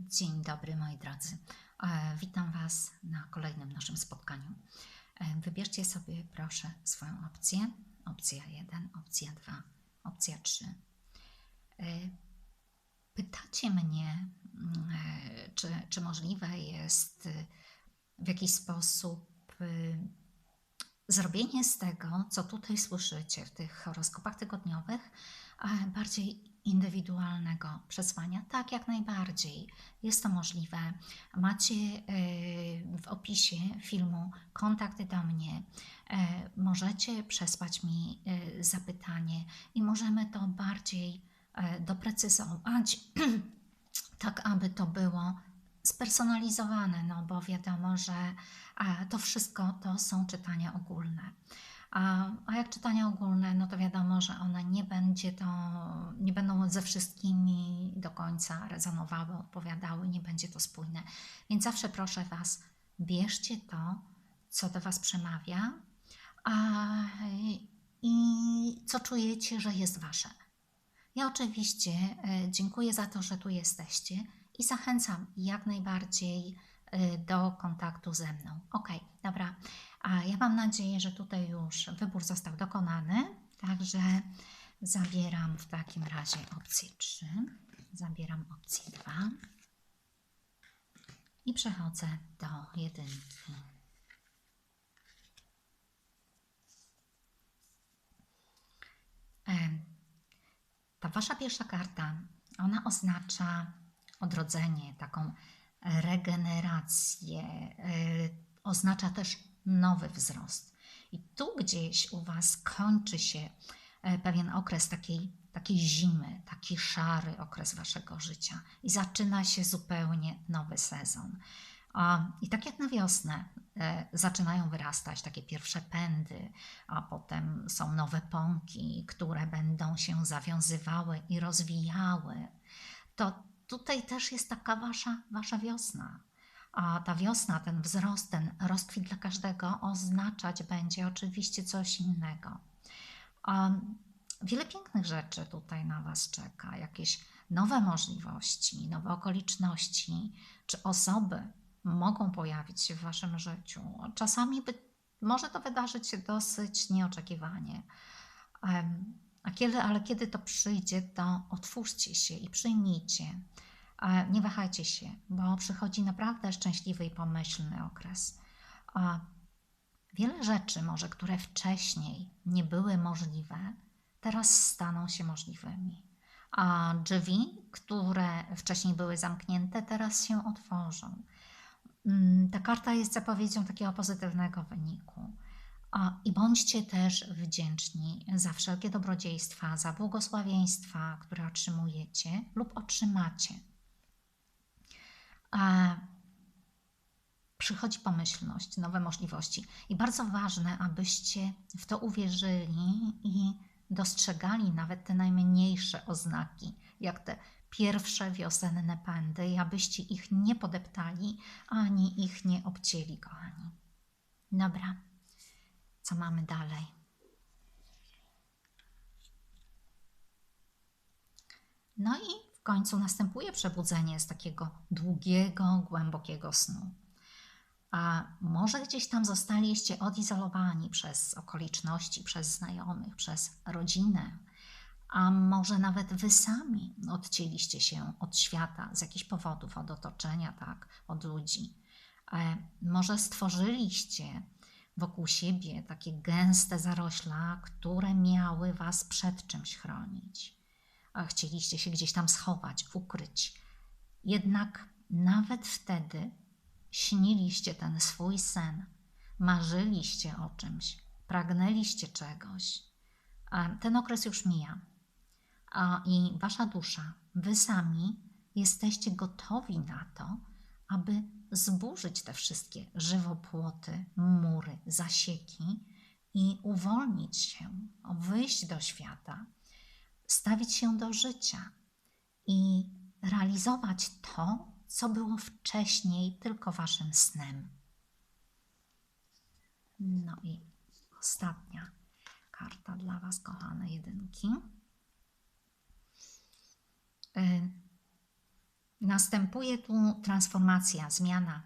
Dzień dobry moi drodzy. E, Witam Was na kolejnym naszym spotkaniu. E, Wybierzcie sobie proszę swoją opcję. Opcja 1, opcja 2, opcja 3. E, Pytacie mnie, mm, czy, czy możliwe jest w jakiś sposób zrobienie z tego, co tutaj słyszycie w tych horoskopach tygodniowych, e, bardziej indywidualnego przesłania. Tak, jak najbardziej. Jest to możliwe. Macie e, w opisie filmu kontakty do mnie. E, Możecie przesłać mi zapytanie i możemy to bardziej doprecyzować, tak aby to było spersonalizowane, no bo wiadomo, że e, to wszystko to są czytania ogólne. A, jak czytania ogólne, no to wiadomo, że one nie będzie to, nie będą ze wszystkimi do końca rezonowały, odpowiadały, nie będzie to spójne. Więc zawsze proszę Was, bierzcie to, co do Was przemawia a, i co czujecie, że jest Wasze. Ja oczywiście e, dziękuję za to, że tu jesteście i zachęcam jak najbardziej e, do kontaktu ze mną. Ok, dobra. A ja mam nadzieję, że tutaj już wybór został dokonany, także zabieram w takim razie opcję 3, zabieram opcję 2 i przechodzę do jedynki. Ta wasza pierwsza karta, ona oznacza odrodzenie, taką regenerację, y, oznacza też nowy wzrost. I tu gdzieś u Was kończy się e, pewien okres takiej, takiej zimy, taki szary okres Waszego życia i zaczyna się zupełnie nowy sezon. I tak jak na wiosnę e, zaczynają wyrastać takie pierwsze pędy, a potem są nowe pąki, które będą się zawiązywały i rozwijały, to tutaj też jest taka wasza, wasza wiosna. A ta wiosna, ten wzrost, ten rozkwit dla każdego oznaczać będzie oczywiście coś innego. Wiele pięknych rzeczy tutaj na Was czeka, jakieś nowe możliwości, nowe okoliczności, czy osoby mogą pojawić się w Waszym życiu. Czasami by, może to wydarzyć się dosyć nieoczekiwanie. A kiedy, ale kiedy to przyjdzie, to otwórzcie się i przyjmijcie. Nie wahajcie się, bo przychodzi naprawdę szczęśliwy i pomyślny okres. Wiele rzeczy, może które wcześniej nie były możliwe, teraz staną się możliwymi. A drzwi, które wcześniej były zamknięte, teraz się otworzą. Mm, Ta karta jest zapowiedzią takiego pozytywnego wyniku. I bądźcie też wdzięczni za wszelkie dobrodziejstwa, za błogosławieństwa, które otrzymujecie lub otrzymacie. A przychodzi pomyślność, nowe możliwości. I bardzo ważne, abyście w to uwierzyli i dostrzegali nawet te najmniejsze oznaki, jak te pierwsze wiosenne pędy, i abyście ich nie podeptali, ani ich nie obcięli, kochani. Dobra, co mamy dalej? No i końcu następuje przebudzenie z takiego długiego, głębokiego snu. A może gdzieś tam zostaliście odizolowani przez okoliczności, przez znajomych, przez rodzinę, a może nawet wy sami odcięliście się od świata z jakichś powodów, od otoczenia, tak, od ludzi. E, może stworzyliście wokół siebie takie gęste zarośla, które miały was przed czymś chronić. Chcieliście się gdzieś tam schować, ukryć. Jednak nawet wtedy śniliście ten swój sen, marzyliście o czymś, pragnęliście czegoś. Ten okres już mija. I wasza dusza, wy sami jesteście gotowi na to, aby zburzyć te wszystkie żywopłoty, mury, zasieki i uwolnić się, wyjść do świata, stawić się do życia i realizować to, co było wcześniej tylko waszym snem. No i ostatnia karta dla was, kochane jedynki. Y, Następuje tu transformacja, zmiana.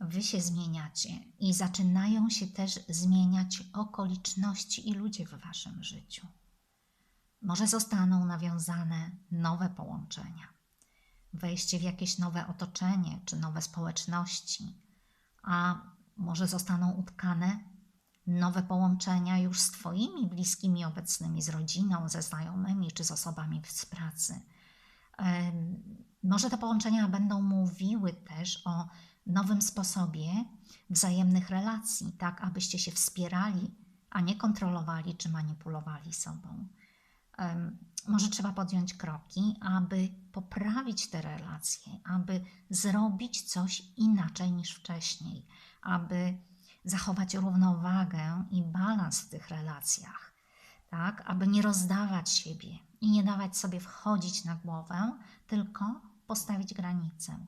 Wy się zmieniacie i zaczynają się też zmieniać okoliczności i ludzie w waszym życiu. Może zostaną nawiązane nowe połączenia, wejście w jakieś nowe otoczenie czy nowe społeczności, a może zostaną utkane nowe połączenia już z Twoimi bliskimi obecnymi, z rodziną, ze znajomymi czy z osobami z pracy. Może te połączenia będą mówiły też o nowym sposobie wzajemnych relacji, tak abyście się wspierali, a nie kontrolowali czy manipulowali sobą. Może trzeba podjąć kroki, aby poprawić te relacje, aby zrobić coś inaczej niż wcześniej, aby zachować równowagę i balans w tych relacjach, tak, aby nie rozdawać siebie i nie dawać sobie wchodzić na głowę, tylko postawić granicę.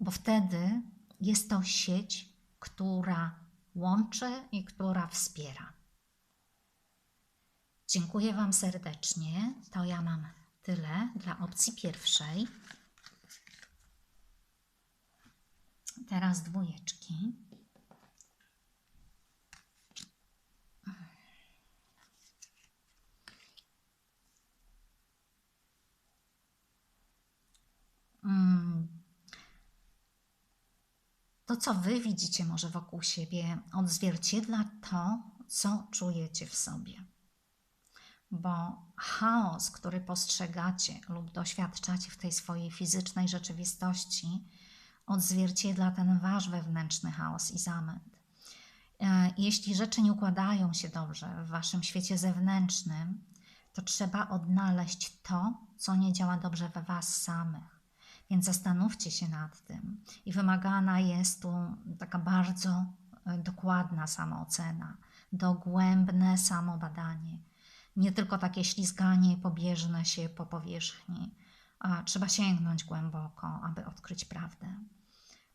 Bo wtedy jest to sieć, która łączy i która wspiera. Dziękuję Wam serdecznie. To ja mam tyle dla opcji pierwszej. Teraz dwójeczki. Mm. To, co Wy widzicie może wokół siebie, odzwierciedla to, co czujecie w sobie. Bo chaos, który postrzegacie lub doświadczacie w tej swojej fizycznej rzeczywistości, odzwierciedla ten wasz wewnętrzny chaos i zamęt. E, jeśli rzeczy nie układają się dobrze w waszym świecie zewnętrznym, to trzeba odnaleźć to, co nie działa dobrze we was samych. Więc zastanówcie się nad tym. I wymagana jest tu taka bardzo e, dokładna samoocena, dogłębne samobadanie. Nie tylko takie ślizganie pobieżne się po powierzchni. A trzeba sięgnąć głęboko, aby odkryć prawdę.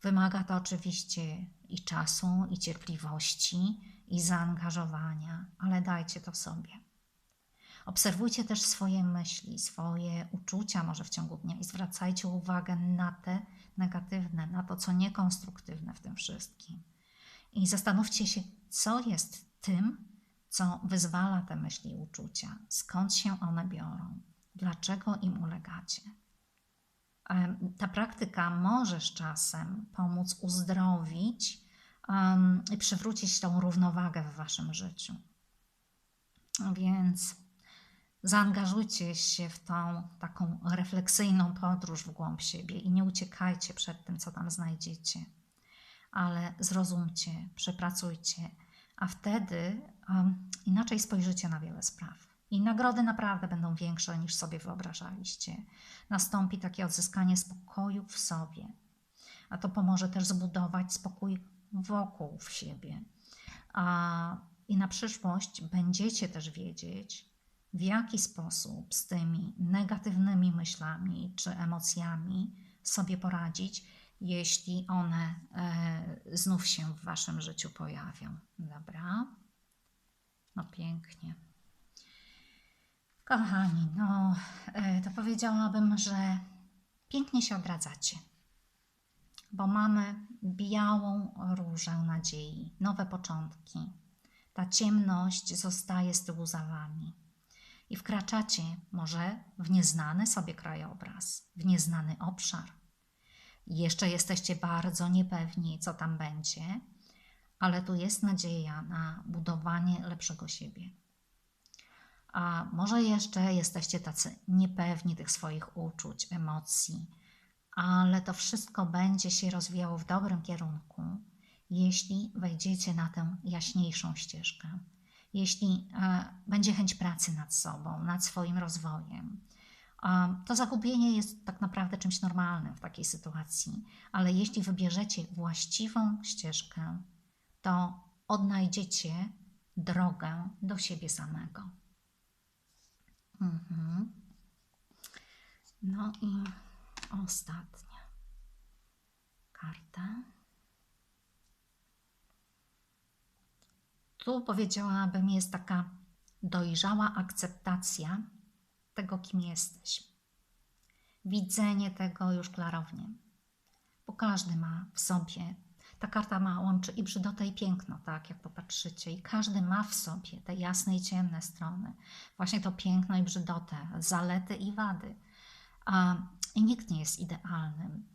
Wymaga to oczywiście i czasu, i cierpliwości, i zaangażowania, ale dajcie to sobie. Obserwujcie też swoje myśli, swoje uczucia może w ciągu dnia i zwracajcie uwagę na te negatywne, na to, co niekonstruktywne w tym wszystkim. I zastanówcie się, co jest tym, co wyzwala te myśli i uczucia, skąd się one biorą, dlaczego im ulegacie. Ta praktyka może z czasem pomóc uzdrowić um, i przywrócić tą równowagę w waszym życiu. Więc Zaangażujcie się w tą taką refleksyjną podróż w głąb siebie i nie uciekajcie przed tym, co tam znajdziecie, ale zrozumcie, przepracujcie, a wtedy um, inaczej spojrzycie na wiele spraw. I nagrody naprawdę będą większe niż sobie wyobrażaliście. Nastąpi takie odzyskanie spokoju w sobie, a to pomoże też zbudować spokój wokół w siebie. A, I na przyszłość będziecie też wiedzieć, w jaki sposób z tymi negatywnymi myślami czy emocjami sobie poradzić, jeśli one e, znów się w Waszym życiu pojawią. Dobra? No pięknie. Kochani, no e, to powiedziałabym, że pięknie się odradzacie, bo mamy białą różę nadziei, nowe początki. Ta ciemność zostaje z tyłu za Wami i wkraczacie może w nieznany sobie krajobraz, w nieznany obszar. Jeszcze jesteście bardzo niepewni, co tam będzie, ale tu jest nadzieja na budowanie lepszego siebie. A może jeszcze jesteście tacy niepewni tych swoich uczuć, emocji, ale to wszystko będzie się rozwijało w dobrym kierunku, jeśli wejdziecie na tę jaśniejszą ścieżkę jeśli e, będzie chęć pracy nad sobą, nad swoim rozwojem. To zagubienie jest tak naprawdę czymś normalnym w takiej sytuacji, ale jeśli wybierzecie właściwą ścieżkę, to odnajdziecie drogę do siebie samego. Mhm. No i ostatnia karta. Tu powiedziałabym, jest taka dojrzała akceptacja tego, kim jesteś. widzenie tego już klarownie. Bo każdy ma w sobie, ta karta ma łączy i brzydotę i piękno, tak jak popatrzycie, i każdy ma w sobie te jasne i ciemne strony, właśnie to piękno i brzydotę, zalety i wady. I nikt nie jest idealnym,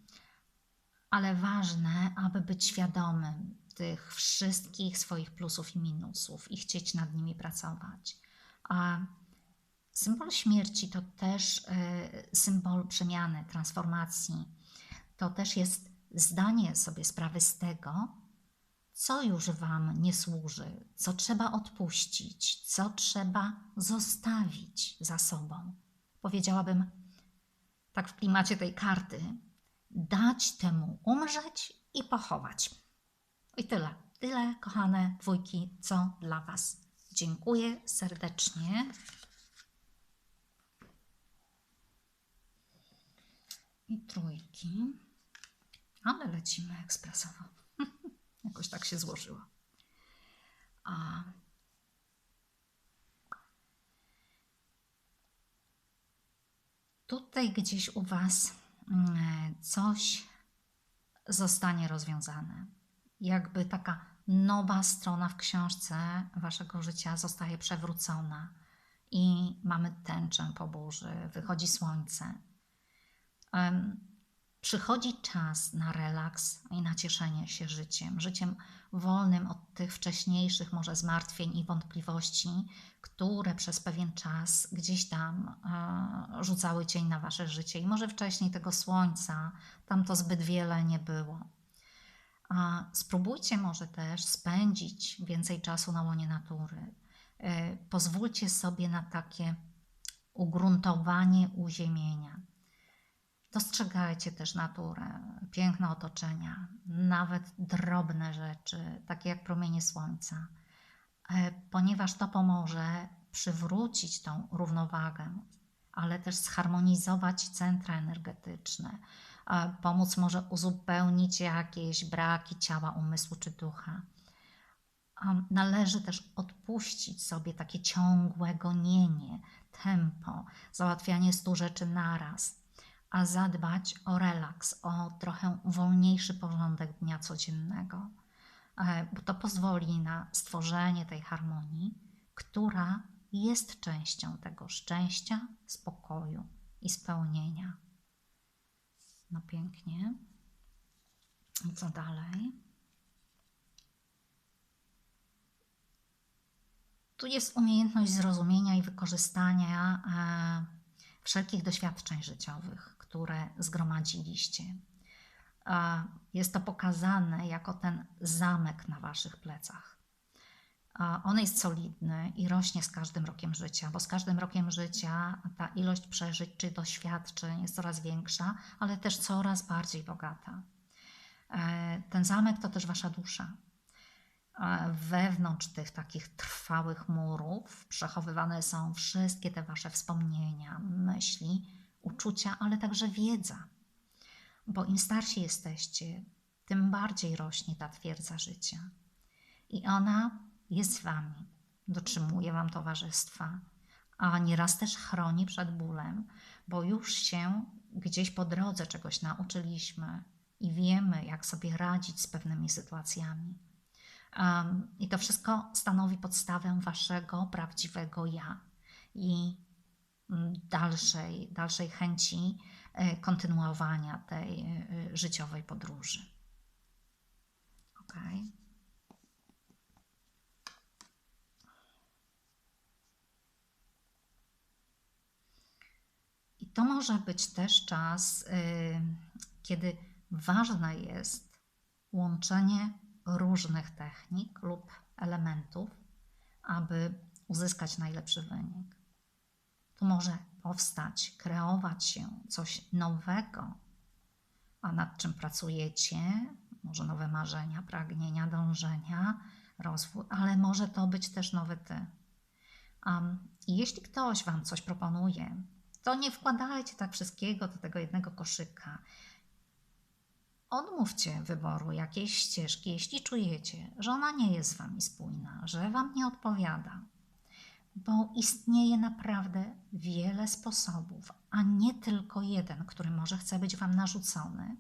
ale ważne, aby być świadomym tych wszystkich swoich plusów i minusów i chcieć nad nimi pracować. A symbol śmierci to też y, symbol przemiany, transformacji. To też jest zdanie sobie sprawy z tego, co już Wam nie służy, co trzeba odpuścić, co trzeba zostawić za sobą. Powiedziałabym, tak w klimacie tej karty, dać temu umrzeć i pochować. I tyle. Tyle, kochane dwójki, co dla Was. Dziękuję serdecznie. I trójki. Ale lecimy ekspresowo. Jakoś tak się złożyło. A tutaj gdzieś u Was mm, coś zostanie rozwiązane. Jakby taka nowa strona w książce Waszego życia zostaje przewrócona i mamy tęczę po burzy, wychodzi słońce. Przychodzi czas na relaks i na cieszenie się życiem, życiem wolnym od tych wcześniejszych może zmartwień i wątpliwości, które przez pewien czas gdzieś tam e, rzucały cień na wasze życie. I może wcześniej tego słońca tam to zbyt wiele nie było. A spróbujcie może też spędzić więcej czasu na łonie natury. E, pozwólcie sobie na takie ugruntowanie uziemienia Dostrzegajcie też naturę, piękne otoczenia, nawet drobne rzeczy, takie jak promienie słońca, e, ponieważ to pomoże przywrócić tą równowagę, ale też zharmonizować centra energetyczne, pomóc może uzupełnić jakieś braki ciała, umysłu czy ducha. Należy też odpuścić sobie takie ciągłe gonienie, tempo, załatwianie stu rzeczy naraz a zadbać o relaks, o trochę wolniejszy porządek dnia codziennego, e, bo to pozwoli na stworzenie tej harmonii, która jest częścią tego szczęścia, spokoju i spełnienia. No pięknie. I co dalej? Tu jest umiejętność zrozumienia i wykorzystania e, wszelkich doświadczeń życiowych, które zgromadziliście. Jest to pokazane jako ten zamek na waszych plecach. On jest solidny i rośnie z każdym rokiem życia, bo z każdym rokiem życia ta ilość przeżyć czy doświadczeń jest coraz większa, ale też coraz bardziej bogata. E, ten zamek to też wasza dusza. Wewnątrz tych takich trwałych murów przechowywane są wszystkie te wasze wspomnienia, myśli, uczucia, ale także wiedza. Bo im starsi jesteście, tym bardziej rośnie ta twierdza życia. I ona jest z wami, dotrzymuje wam towarzystwa, a nieraz też chroni przed bólem, bo już się gdzieś po drodze czegoś nauczyliśmy i wiemy, jak sobie radzić z pewnymi sytuacjami. Um, I to wszystko stanowi podstawę waszego prawdziwego ja. I dalszej, dalszej chęci e, kontynuowania tej e, życiowej podróży. Ok. I to może być też czas, e, kiedy ważne jest łączenie różnych technik lub elementów, aby uzyskać najlepszy wynik. Tu może powstać, kreować się coś nowego, a nad czym pracujecie, może nowe marzenia, pragnienia, dążenia, rozwój, ale może to być też nowy ty. Um, jeśli ktoś Wam coś proponuje, to nie wkładajcie tak wszystkiego do tego jednego koszyka. Odmówcie wyboru jakiejś ścieżki, jeśli czujecie, że ona nie jest z Wami spójna, że Wam nie odpowiada bo istnieje naprawdę wiele sposobów, a nie tylko jeden, który może chce być Wam narzucony.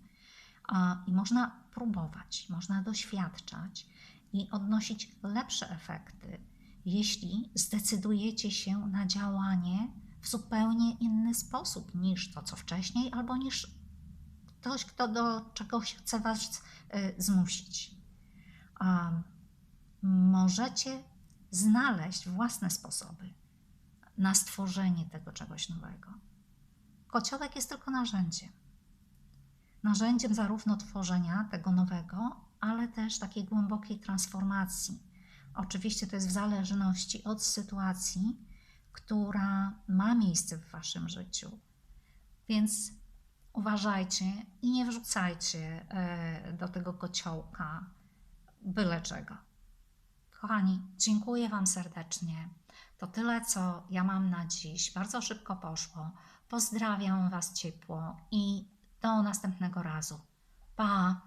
I można próbować, można doświadczać i odnosić lepsze efekty, jeśli zdecydujecie się na działanie w zupełnie inny sposób niż to, co wcześniej, albo niż ktoś, kto do czegoś chce Was y, zmusić. Możecie znaleźć własne sposoby na stworzenie tego czegoś nowego. Kociołek jest tylko narzędziem. Narzędziem zarówno tworzenia tego nowego, ale też takiej głębokiej transformacji. Oczywiście to jest w zależności od sytuacji, która ma miejsce w Waszym życiu. Więc uważajcie i nie wrzucajcie e, do tego kociołka byle czego. Kochani, dziękuję Wam serdecznie. To tyle, co ja mam na dziś. Bardzo szybko poszło. Pozdrawiam Was ciepło i do następnego razu. Pa!